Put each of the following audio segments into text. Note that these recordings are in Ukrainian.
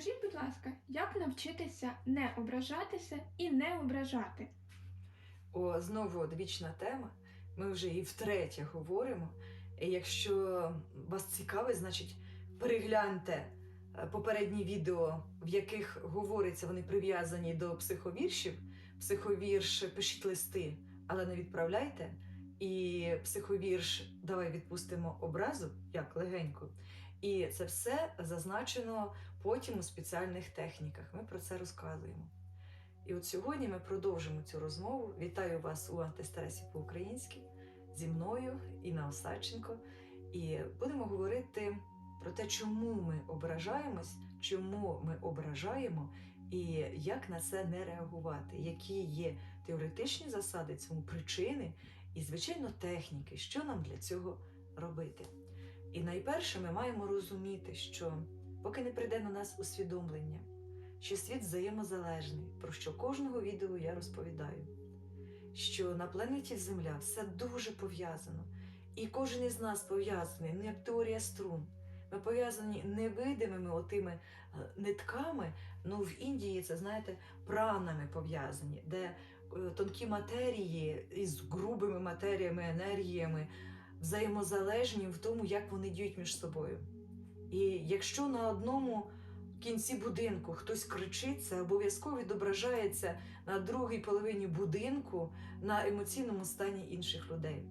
Скажіть, будь ласка, як навчитися не ображатися і не ображати? О, знову одвічна тема. Ми вже і втретє говоримо. Якщо вас цікавить, значить перегляньте е, попередні відео, в яких говориться, вони прив'язані до психовіршів. Психовірш пишіть листи, але не відправляйте. І психовірш давай відпустимо образу, як легенько. І це все зазначено потім у спеціальних техніках. Ми про це розказуємо. І от сьогодні ми продовжимо цю розмову. Вітаю вас у антистресі по-українськи зі мною Інна Осадченко. І будемо говорити про те, чому ми ображаємось, чому ми ображаємо, і як на це не реагувати, які є теоретичні засади цьому причини і, звичайно, техніки, що нам для цього робити. І найперше ми маємо розуміти, що поки не прийде на нас усвідомлення, що світ взаємозалежний, про що кожного відео я розповідаю, що на планеті Земля все дуже пов'язано, і кожен із нас пов'язаний, ну як теорія струн. Ми пов'язані невидимими отими е, нитками. Ну в Індії це знаєте пранами пов'язані, де е, тонкі матерії із грубими матеріями, енергіями взаємозалежні в тому, як вони діють між собою. І якщо на одному кінці будинку хтось кричить, це обов'язково відображається на другій половині будинку на емоційному стані інших людей.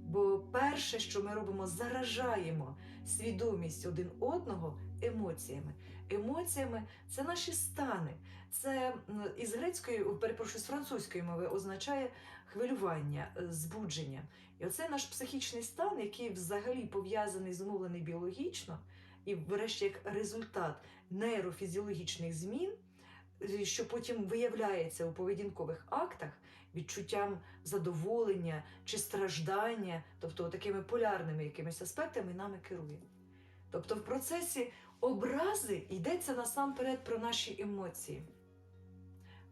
Бо перше, що ми робимо, заражаємо свідомість один одного емоціями. Емоціями це наші стани. Це із грецької, перепрошую, з французької мови означає хвилювання, е, збудження. І оце наш психічний стан, який взагалі пов'язаний, зумовлений біологічно, і, врешті, як результат нейрофізіологічних змін, е, що потім виявляється у поведінкових актах відчуттям задоволення чи страждання, тобто такими полярними якимись аспектами нами керує. Тобто в процесі образи йдеться насамперед про наші емоції,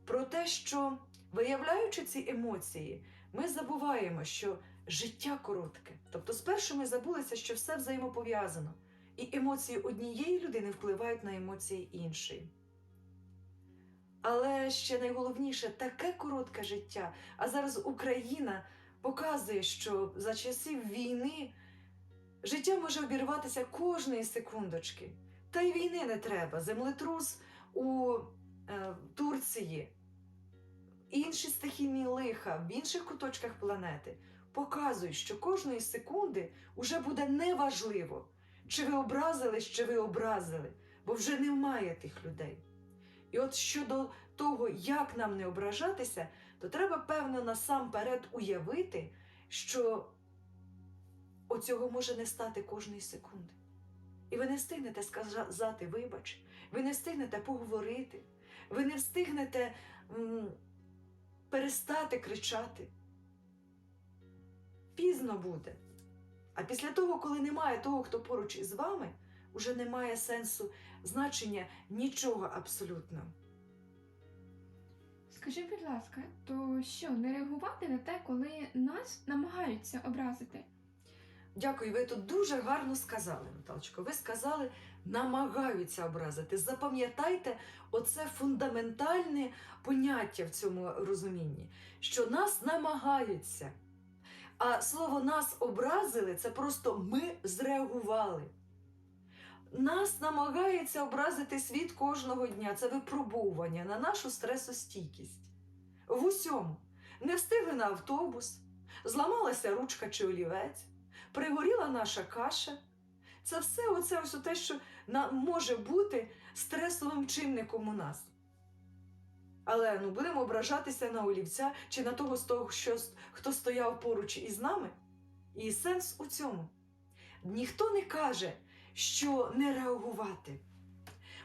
про те, що виявляючи ці емоції, ми забуваємо, що життя коротке. Тобто, спершу ми забулися, що все взаємопов'язано, і емоції однієї людини впливають на емоції іншої. Але ще найголовніше таке коротке життя. А зараз Україна показує, що за часів війни життя може обірватися кожної секундочки. Та й війни не треба. Землетрус у е, Турції, інші стихійні лиха в інших куточках планети показують, що кожної секунди вже буде неважливо, чи ви образились, чи ви образили, бо вже немає тих людей. І от щодо того, як нам не ображатися, то треба, певно, насамперед уявити, що оцього може не стати кожної секунди. І ви не встигнете сказати вибач, ви не встигнете поговорити, ви не встигнете м, перестати кричати. Пізно буде. А після того, коли немає того, хто поруч із вами, уже немає сенсу значення нічого абсолютно. Скажіть, будь ласка, то що, не реагувати на те, коли нас намагаються образити? Дякую, ви тут дуже гарно сказали, Наталочко. Ви сказали, намагаються образити. Запам'ятайте, оце фундаментальне поняття в цьому розумінні, що нас намагаються. А слово нас образили це просто ми зреагували. Нас намагається образити світ кожного дня. Це випробування на нашу стресостійкість. В усьому не встигли на автобус, зламалася ручка чи олівець, пригоріла наша каша. Це все оце ось те, що може бути стресовим чинником у нас. Але ну, будемо ображатися на олівця чи на того, з того що, хто стояв поруч із нами. І сенс у цьому. Ніхто не каже, що не реагувати.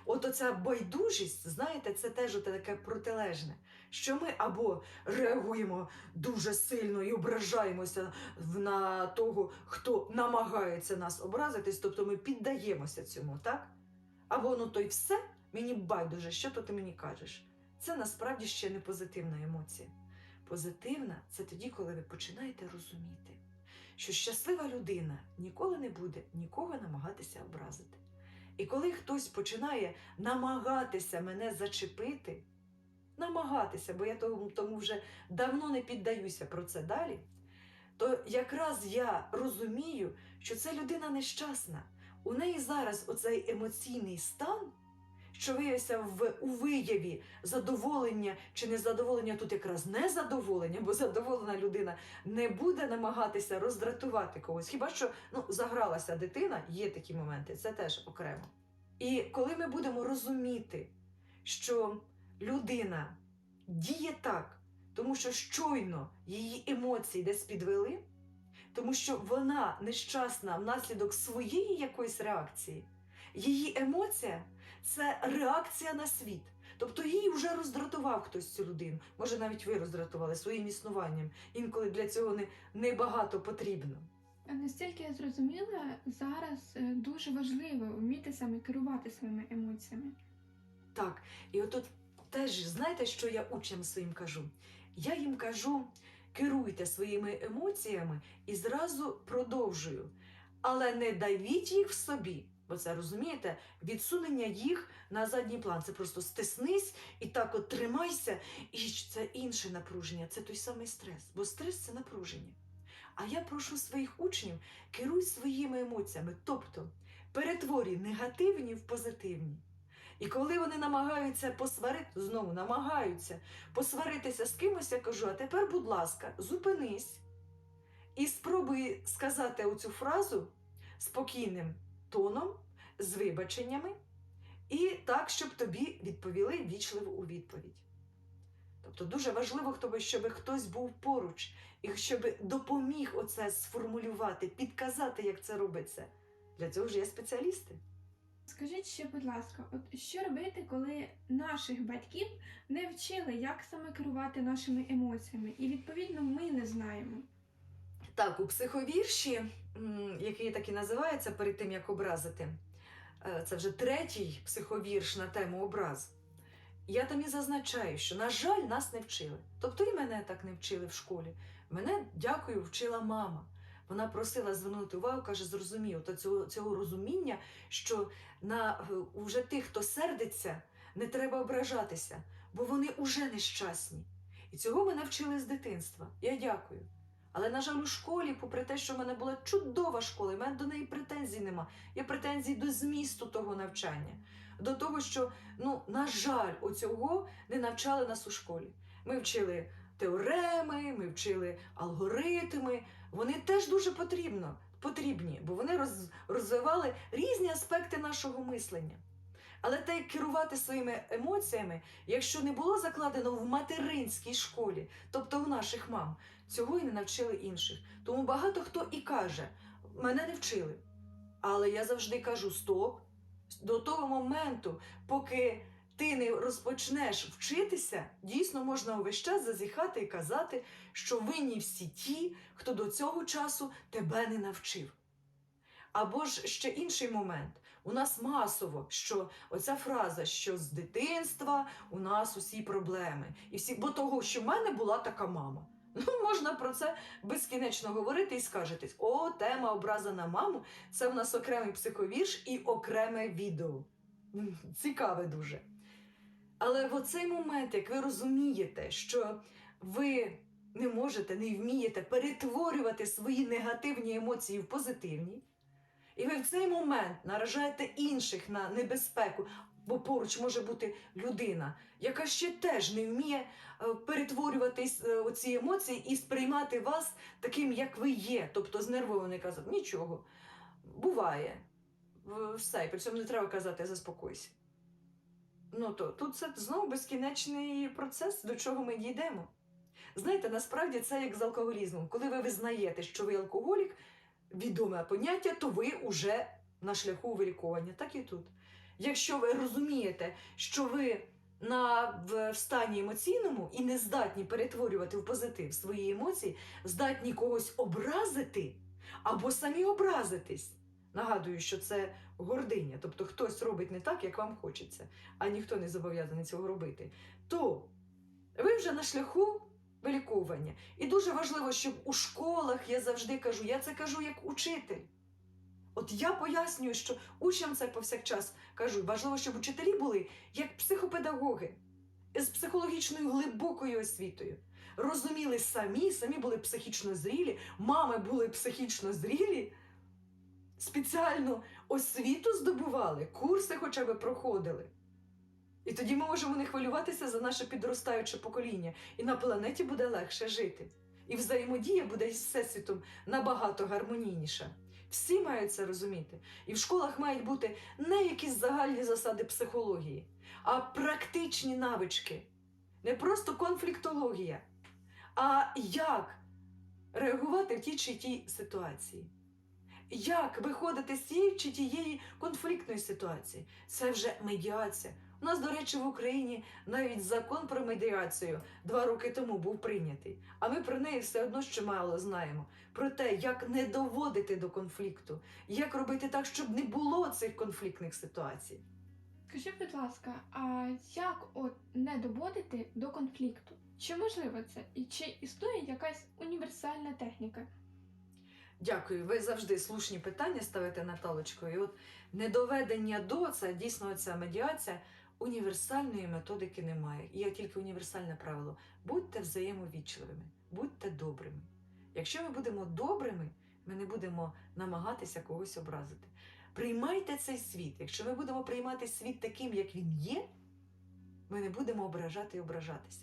От оця байдужість, знаєте, це теж таке протилежне, що ми або реагуємо дуже сильно і ображаємося на того, хто намагається нас образитись, тобто ми піддаємося цьому, так? Або ну то й все, мені байдуже, що то ти мені кажеш. Це насправді ще не позитивна емоція. Позитивна це тоді, коли ви починаєте розуміти, що щаслива людина ніколи не буде нікого намагатися образити. І коли хтось починає намагатися мене зачепити, намагатися, бо я тому, вже давно не піддаюся про це далі, то якраз я розумію, що це людина нещасна. У неї зараз оцей емоційний стан, що виявився в у вияві задоволення чи незадоволення, тут якраз незадоволення, бо задоволена людина не буде намагатися роздратувати когось. Хіба що ну, загралася дитина, є такі моменти, це теж окремо. І коли ми будемо розуміти, що людина діє так, тому що щойно її емоції десь підвели, тому що вона нещасна внаслідок своєї якоїсь реакції, її емоція це реакція на світ. Тобто її вже роздратував хтось цю людину. Може, навіть ви роздратували своїм існуванням. Інколи для цього не, небагато потрібно. А Настільки я зрозуміла, зараз е, дуже важливо вміти саме керувати своїми емоціями. Так, і отут теж знаєте, що я учням своїм кажу? Я їм кажу, керуйте своїми емоціями і зразу продовжую. Але не давіть їх в собі. Бо це розумієте, відсунення їх на задній план. Це просто стиснись і так от тримайся. І це інше напруження, це той самий стрес. Бо стрес це напруження. А я прошу своїх учнів, керуй своїми емоціями, тобто перетворюй негативні в позитивні. І коли вони намагаються посварити, знову намагаються посваритися з кимось, я кажу: а тепер, будь ласка, зупинись і спробуй сказати оцю фразу спокійним тоном, з вибаченнями, і так, щоб тобі відповіли вічливо у відповідь. Тобто дуже важливо, хто- щоб хтось був поруч, і щоб допоміг оце сформулювати, підказати, як це робиться. Для цього ж є спеціалісти. Скажіть ще, будь ласка, от що робити, коли наших батьків не вчили, як саме керувати нашими емоціями, і відповідно ми не знаємо. Так, у психовірші, який так і називається перед тим, як образити, е, це вже третій психовірш на тему образ. Я там і зазначаю, що, на жаль, нас не вчили. Тобто і мене так не вчили в школі. Мене, дякую, вчила мама. Вона просила звернути увагу, каже, зрозумів, то цього, цього розуміння, що на е, уже тих, хто сердиться, не треба ображатися, бо вони уже нещасні. І цього мене вчили з дитинства. Я дякую. Але, на жаль, у школі, попри те, що в мене була чудова школа, і в мене до неї претензій нема. Є претензії до змісту того навчання, до того, що, ну, на жаль, оцього не навчали нас у школі. Ми вчили теореми, ми вчили алгоритми. Вони теж дуже потрібно, потрібні, бо вони роз, розвивали різні аспекти нашого мислення. Але те, як керувати своїми емоціями, якщо не було закладено в материнській школі, тобто в наших мам, цього і не навчили інших. Тому багато хто і каже: мене не вчили. Але я завжди кажу: стоп, до того моменту, поки ти не розпочнеш вчитися, дійсно можна увесь час зазіхати і казати, що винні всі ті, хто до цього часу тебе не навчив. Або ж ще інший момент. У нас масово, що оця фраза, що з дитинства у нас усі проблеми. І всі, бо того, що в мене була така мама. Ну, можна про це безкінечно говорити і скажетесь: о, тема образа на маму це в нас окремий психовірш і окреме відео. Цікаве дуже. Але в оцей момент, як ви розумієте, що ви не можете, не вмієте перетворювати свої негативні емоції в позитивні, і ви в цей момент наражаєте інших на небезпеку, бо поруч може бути людина, яка ще теж не вміє е, перетворювати е, оці емоції і сприймати вас таким, як ви є, тобто знервований казати, нічого, буває. Все, і при цьому не треба казати заспокойся. Ну то тут це знову безкінечний процес, до чого ми дійдемо. Знаєте, насправді це як з алкоголізмом. Коли ви визнаєте, що ви алкоголік, відоме поняття, то ви вже на шляху вилікування. Так і тут. Якщо ви розумієте, що ви на, в, в стані емоційному і не здатні перетворювати в позитив свої емоції, здатні когось образити або самі образитись. Нагадую, що це гординя, тобто хтось робить не так, як вам хочеться, а ніхто не зобов'язаний цього робити, то ви вже на шляху виліковування. І дуже важливо, щоб у школах я завжди кажу, я це кажу як учитель. От я пояснюю, що учням це повсякчас кажу, важливо, щоб учителі були як психопедагоги з психологічною глибокою освітою. Розуміли самі, самі були психічно зрілі, мами були психічно зрілі, спеціальну освіту здобували, курси хоча б проходили. І тоді ми можемо не хвилюватися за наше підростаюче покоління, і на планеті буде легше жити. І взаємодія буде із всесвітом набагато гармонійніша. Всі мають це розуміти. І в школах мають бути не якісь загальні засади психології, а практичні навички. Не просто конфліктологія, а як реагувати в тій чи тій ситуації. Як виходити з цієї чи тієї конфліктної ситуації? Це вже медіація. У нас, до речі, в Україні навіть закон про медіацію два роки тому був прийнятий. А ми про неї все одно ще мало знаємо. Про те, як не доводити до конфлікту, як робити так, щоб не було цих конфліктних ситуацій. Скажіть, будь ласка, а як от не доводити до конфлікту? Чи можливо це? І чи існує якась універсальна техніка? Дякую. Ви завжди слушні питання ставите Наталочко. І от недоведення до це дійсно ця медіація універсальної методики немає. Є тільки універсальне правило: будьте взаємовічливими, будьте добрими. Якщо ми будемо добрими, ми не будемо намагатися когось образити. Приймайте цей світ. Якщо ми будемо приймати світ таким, як він є, ми не будемо ображати і ображатися.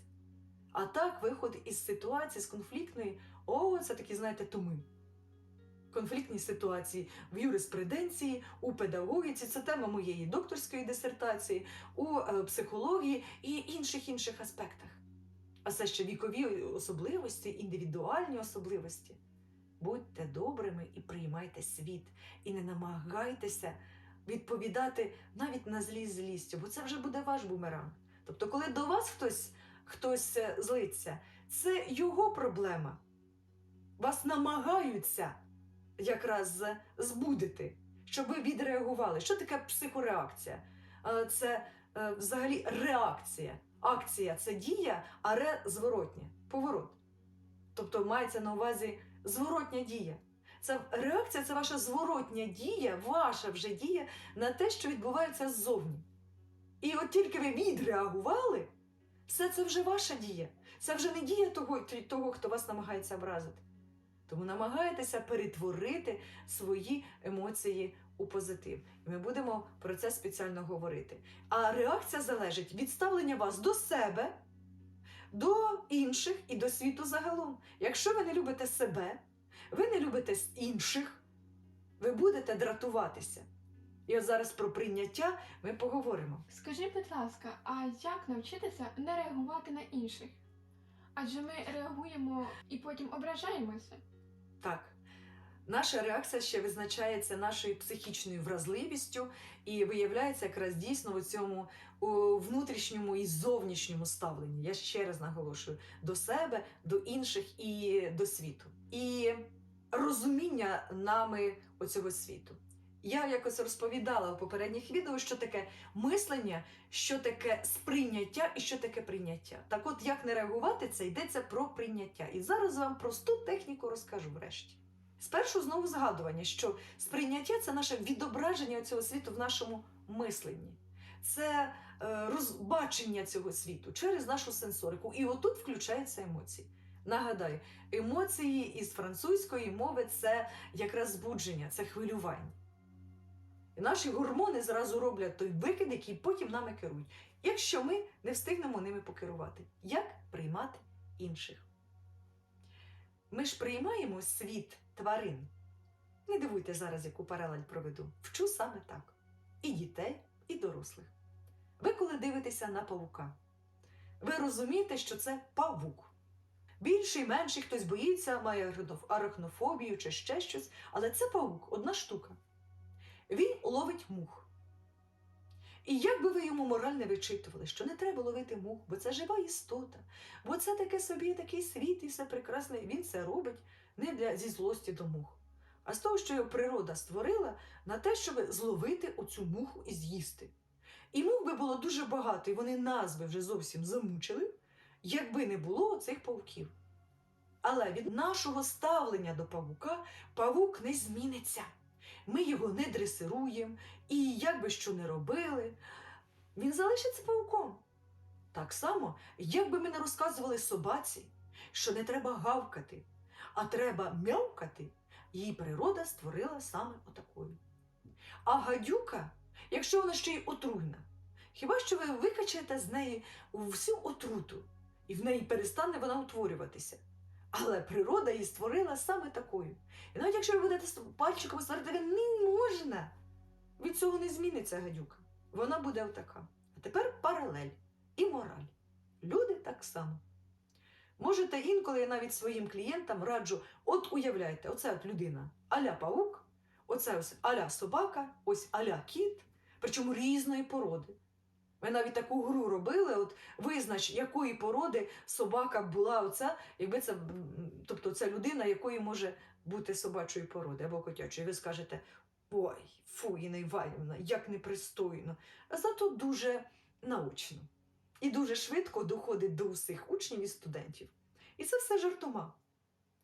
А так, виход із ситуації, з конфліктної, о, це такі, знаєте, туми конфліктні ситуації в юриспруденції, у педагогіці. Це тема моєї докторської дисертації, у е, психології і інших інших аспектах. А це ще вікові особливості, індивідуальні особливості. Будьте добрими і приймайте світ, і не намагайтеся відповідати навіть на злість злістю, бо це вже буде ваш бумеранг. Тобто, коли до вас хтось, хтось е, злиться, це його проблема. Вас намагаються якраз збудити, щоб ви відреагували. Що таке психореакція? Е, Це е, взагалі реакція. Акція це дія, а ре зворотня, поворот. Тобто мається на увазі зворотня дія. Це реакція це ваша зворотня дія, ваша вже дія на те, що відбувається ззовні. І от тільки ви відреагували, все це вже ваша дія. Це вже не дія того, того хто вас намагається вразити. Тому намагайтеся перетворити свої емоції у позитив. І ми будемо про це спеціально говорити. А реакція залежить від ставлення вас до себе, до інших і до світу загалом. Якщо ви не любите себе, ви не любите інших, ви будете дратуватися. І от зараз про прийняття ми поговоримо. Скажіть, будь ласка, а як навчитися не реагувати на інших? Адже ми реагуємо і потім ображаємося. Так. Наша реакція ще визначається нашою психічною вразливістю і виявляється якраз дійсно у цьому внутрішньому і зовнішньому ставленні. Я ще раз наголошую до себе, до інших і до світу. І розуміння нами оцього світу. Я якось розповідала в попередніх відео, що таке мислення, що таке сприйняття і що таке прийняття. Так от, як не реагувати, це йдеться про прийняття. І зараз вам просту техніку розкажу врешті. Спершу знову згадування, що сприйняття це наше відображення цього світу в нашому мисленні. Це е, розбачення цього світу через нашу сенсорику. І отут включаються емоції. Нагадаю, емоції із французької мови це якраз збудження, це хвилювання. І наші гормони зразу роблять той викид, який потім нами керують, якщо ми не встигнемо ними покерувати. Як приймати інших? Ми ж приймаємо світ тварин. Не дивуйте зараз, яку паралель проведу. Вчу саме так: і дітей, і дорослих. Ви коли дивитеся на павука, ви розумієте, що це павук. Більший, менший, хтось боїться, має арахнофобію чи ще щось, але це павук, одна штука. Він ловить мух. І як би ви йому мораль не вичитували, що не треба ловити мух, бо це жива істота, бо це таке собі такий світ і все прекрасне, він це робить не для, зі злості до мух, а з того, що його природа створила на те, щоб зловити оцю муху і з'їсти. І мух би було дуже багато, і вони нас би вже зовсім замучили, якби не було цих павуків. Але від нашого ставлення до павука павук не зміниться. Ми його не дресируємо, і як би що не робили, він залишиться павуком. Так само, як би ми не розказували собаці, що не треба гавкати, а треба м'явкати, її природа створила саме отакою. А гадюка, якщо вона ще й отруйна, хіба що ви викачаєте з неї всю отруту, і в неї перестане вона утворюватися. Але природа її створила саме такою. І навіть якщо ви будете пальчиком сварити, не можна. Від цього не зміниться гадюка. Вона буде отака. А тепер паралель і мораль. Люди так само. Можете інколи я навіть своїм клієнтам раджу: от уявляйте, оце от людина аля паук, оце ось аля собака, ось аля кіт, причому різної породи. Ми навіть таку гру робили, от визнач, якої породи собака була оця, якби це, тобто це людина, якої може бути собачої породи або котячої. Ви скажете, ой, фу, Інна Іванівна, як непристойно. Зато дуже научно. І дуже швидко доходить до усіх учнів і студентів. І це все жартома.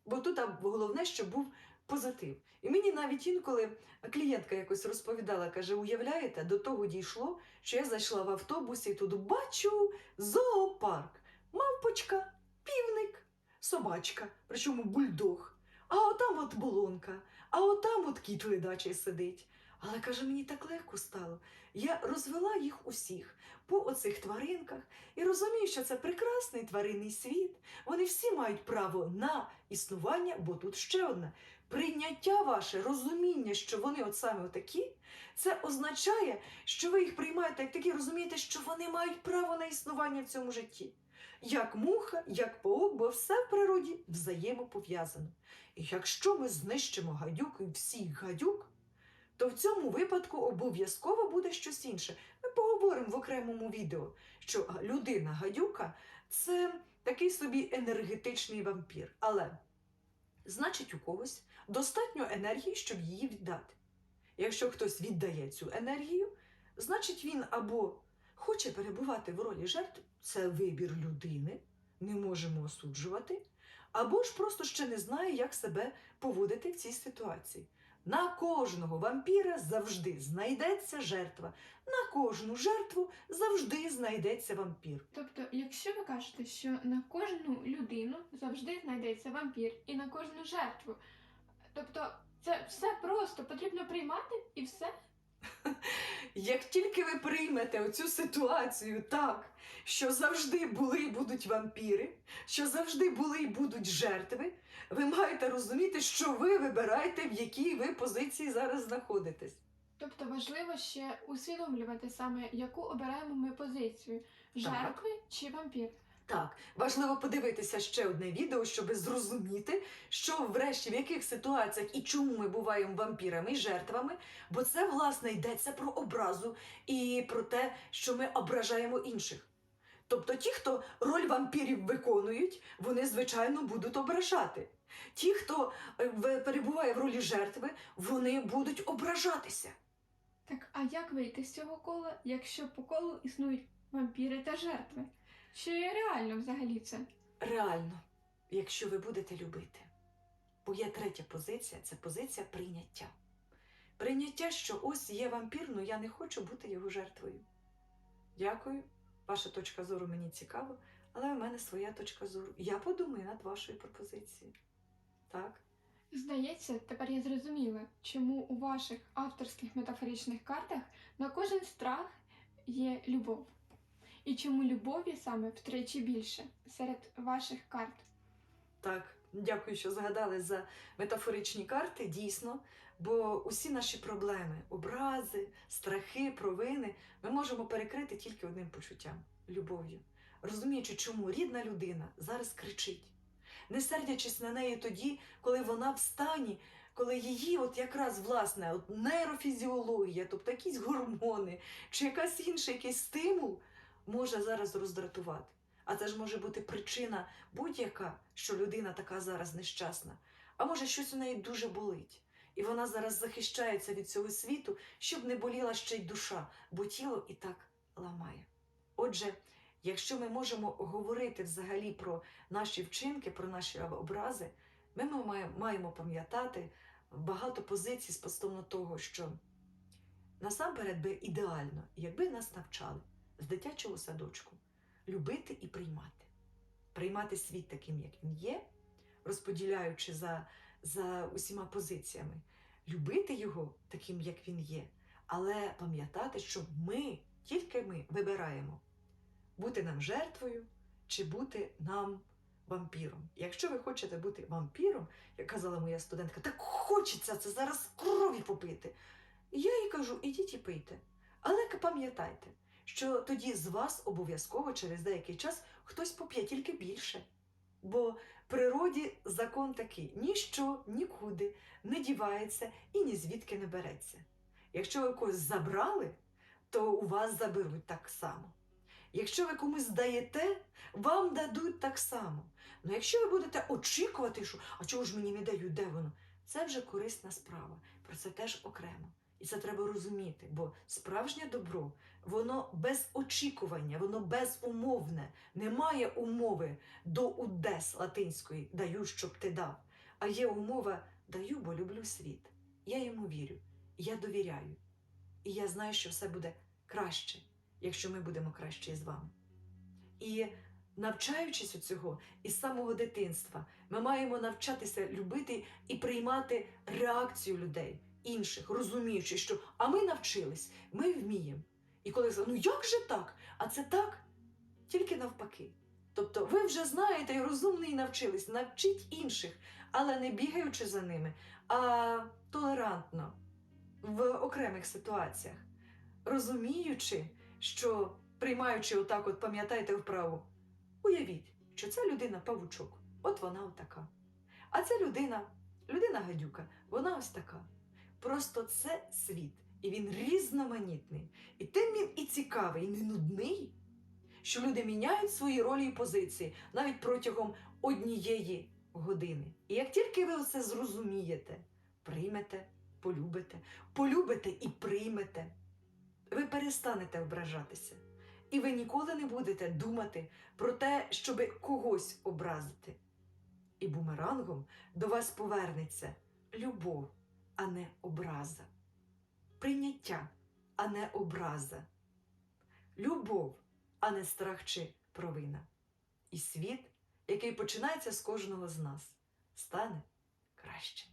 Бо тут головне, щоб був позитив. І мені навіть інколи клієнтка якось розповідала, каже: уявляєте, до того дійшло, що я зайшла в автобусі і тут бачу зоопарк, мавпочка, півник, собачка, причому бульдог. А отам от болонка, а отам от кіт ледачий сидить. Але каже, мені так легко стало. Я розвела їх усіх по оцих тваринках і розумію, що це прекрасний тваринний світ. Вони всі мають право на існування, бо тут ще одне. Прийняття ваше, розуміння, що вони от саме отакі, це означає, що ви їх приймаєте як такі, розумієте, що вони мають право на існування в цьому житті. Як муха, як паук, бо все в природі взаємопов'язано. І якщо ми знищимо гадюк і всіх гадюк, то в цьому випадку обов'язково буде щось інше. Ми поговоримо в окремому відео, що людина-гадюка це такий собі енергетичний вампір. Але значить, у когось достатньо енергії, щоб її віддати. Якщо хтось віддає цю енергію, значить він або хоче перебувати в ролі жертв, це вибір людини, не можемо осуджувати, або ж просто ще не знає, як себе поводити в цій ситуації. На кожного вампіра завжди знайдеться жертва. На кожну жертву завжди знайдеться вампір. Тобто, якщо ви кажете, що на кожну людину завжди знайдеться вампір і на кожну жертву, тобто це все просто потрібно приймати і все. Як тільки ви приймете оцю ситуацію так, що завжди були і будуть вампіри, що завжди були і будуть жертви, ви маєте розуміти, що ви вибираєте, в якій ви позиції зараз знаходитесь. Тобто важливо ще усвідомлювати саме, яку обираємо ми позицію жертви чи вампір. Так, важливо подивитися ще одне відео, щоб зрозуміти, що врешті в яких ситуаціях і чому ми буваємо вампірами і жертвами, бо це власне йдеться про образу і про те, що ми ображаємо інших. Тобто ті, хто роль вампірів виконують, вони звичайно будуть ображати. Ті, хто е, перебуває в ролі жертви, вони будуть ображатися. Так, а як вийти з цього кола, якщо по колу існують вампіри та жертви? Чи реально взагалі це? Реально, якщо ви будете любити. Бо є третя позиція це позиція прийняття. Прийняття, що ось є вампір, але я не хочу бути його жертвою. Дякую. Ваша точка зору мені цікава, але в мене своя точка зору. Я подумаю над вашою пропозицією. Так? Здається, тепер я зрозуміла, чому у ваших авторських метафоричних картах на кожен страх є любов. І чому любові саме втричі більше серед ваших карт. Так, дякую, що згадали за метафоричні карти, дійсно. Бо усі наші проблеми, образи, страхи, провини ми можемо перекрити тільки одним почуттям любов'ю. Розуміючи, чому рідна людина зараз кричить, не сердячись на неї тоді, коли вона в стані, коли її, от якраз власне, от нейрофізіологія, тобто якісь гормони чи якась інша якийсь стимул може зараз роздратувати. А це ж може бути причина будь-яка, що людина така зараз нещасна. А може, щось у неї дуже болить. І вона зараз захищається від цього світу, щоб не боліла ще й душа, бо тіло і так ламає. Отже, якщо ми можемо говорити взагалі про наші вчинки, про наші образи, ми маємо, пам'ятати багато позицій стосовно того, що насамперед би ідеально, якби нас навчали з дитячого садочку любити і приймати. Приймати світ таким, як він є, розподіляючи за, за усіма позиціями, любити його таким, як він є, але пам'ятати, що ми, тільки ми вибираємо бути нам жертвою чи бути нам вампіром. Якщо ви хочете бути вампіром, як казала моя студентка, так хочеться це зараз крові попити. Я їй кажу, ідіть і пийте. Але пам'ятайте, що тоді з вас обов'язково через деякий час хтось поп'є тільки більше. Бо природі закон такий: ніщо нікуди не дівається і ні звідки не береться. Якщо ви когось забрали, то у вас заберуть так само. Якщо ви комусь даєте, вам дадуть так само. Ну якщо ви будете очікувати, що а чого ж мені не дають, де воно? Це вже корисна справа. Про це теж окремо. І це треба розуміти, бо справжнє добро, воно без очікування, воно безумовне, немає умови до удес латинської даю, щоб ти дав. А є умова даю, бо люблю світ. Я йому вірю, я довіряю. І я знаю, що все буде краще, якщо ми будемо краще з вами. І навчаючись у цього із самого дитинства, ми маємо навчатися любити і приймати реакцію людей, інших, розуміючи, що а ми навчились, ми вміємо. І коли ну як же так? А це так, тільки навпаки. Тобто ви вже знаєте і розумні і навчились, навчіть інших, але не бігаючи за ними, а толерантно в окремих ситуаціях, розуміючи, що приймаючи отак, от пам'ятайте вправу, уявіть, що ця людина павучок, от вона отака. А ця людина, людина гадюка, вона ось така. Просто це світ, і він різноманітний. І тим він і цікавий, і не нудний, що люди міняють свої ролі і позиції навіть протягом однієї години. І як тільки ви це зрозумієте, приймете, полюбите, полюбите і приймете, ви перестанете ображатися. І ви ніколи не будете думати про те, щоб когось образити. І бумерангом до вас повернеться любов, а не образа. Прийняття, а не образа. Любов, а не страх чи провина. І світ, який починається з кожного з нас, стане краще.